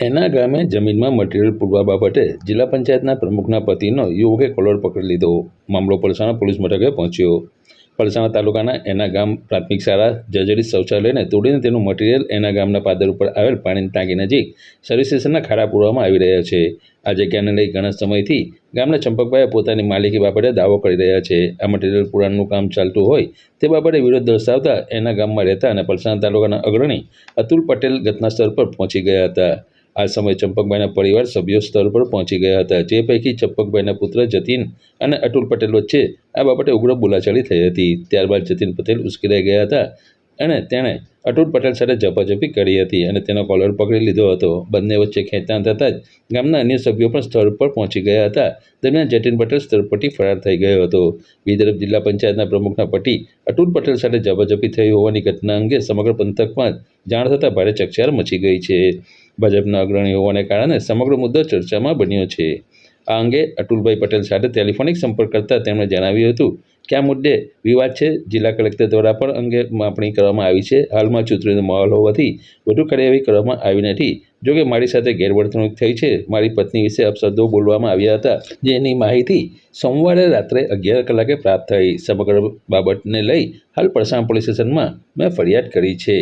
એના ગામે જમીનમાં મટીરીયલ પૂરવા બાબતે જિલ્લા પંચાયતના પ્રમુખના પતિનો યુવકે કોલર પકડી લીધો. મામલો પલસાણા પોલીસ મથકે પહોંચ્યો. પલસાણા તાલુકાના એના ગામ પ્રાથમિક શાળા જર્જરિત શૌચાલયને તોડીને તેનું મટીરીયલ એના ગામના પાદર ઉપર આવેલ પાણીની ટાંકી નજીક સર્વિસ સ્ટેશનના ખાડા પૂરવામાં આવી રહ્યા છે. આ જગ્યાને લઈ ઘણા સમયથી ગામના ચંપકભાઈએ પોતાની માલિકી બાબતે દાવો કરી રહ્યા છે. આ મટીરીયલ પુરાણનું કામ ચાલતું હોય તે બાબતે વિરોધ દર્શાવતા એના ગામમાં રહેતા અને પલસાણા તાલુકાના અગ્રણી અતુલ પટેલ ઘટના સ્થળ પર પહોંચી ગયા હતા. આ સમયે ચંપકભાઈના પરિવાર સભ્યો સ્થળ પર પહોંચી ગયા હતા. જે પૈકી ચંપકભાઈના પુત્ર જતીન અને અતુલ પટેલ વચ્ચે આ બાબતે ઉગ્ર બોલાચાલી થઈ હતી. ત્યારબાદ જતીન પટેલ ઉશ્કેરાઈ ગયા હતા. અને તેણે અટૂટ પટેલ સાથે ઝપાઝપી કરી હતી અને તેનો કોલર પકડી લીધો હતો. બંને વચ્ચે ખેંચાણ થતાં જ ગામના અન્ય સભ્યો પણ સ્થળ પર પહોંચી ગયા હતા. દરમિયાન જતીન પટેલ સ્થળ પરથી ફરાર થઈ ગયો હતો. તરફ જિલ્લા પંચાયતના પ્રમુખના પતિ અતુલ પટેલ સાથે ઝપાઝપી થઈ હોવાની ઘટના અંગે સમગ્ર પંથકમાં જાણ થતાં ભારે ચકચાર મચી ગઈ છે. ભાજપના અગ્રણી હોવાને કારણે સમગ્ર મુદ્દો ચર્ચામાં બન્યો છે. આ અંગે અતુલભાઈ પટેલ સાથે ટેલિફોનિક સંપર્ક કરતાં તેમણે જણાવ્યું હતું કે આ મુદ્દે વિવાદ છે? જિલ્લા કલેક્ટર દ્વારા પણ અંગે માપણી કરવામાં આવી છે. હાલમાં ચૂંટણીનો માહોલ હોવાથી વધુ કાર્યવાહી કરવામાં આવી નથી. જોકે મારી સાથે ગેરવર્તણૂક થઈ છે. મારી પત્ની વિશે અપશબ્દો બોલવામાં આવ્યા હતા, જેની માહિતી સોમવારે રાત્રે અગિયાર કલાકે પ્રાપ્ત થઈ. સમગ્ર બાબતને લઈ હાલ પરસાણ પોલીસ સ્ટેશનમાં મેં ફરિયાદ કરી છે.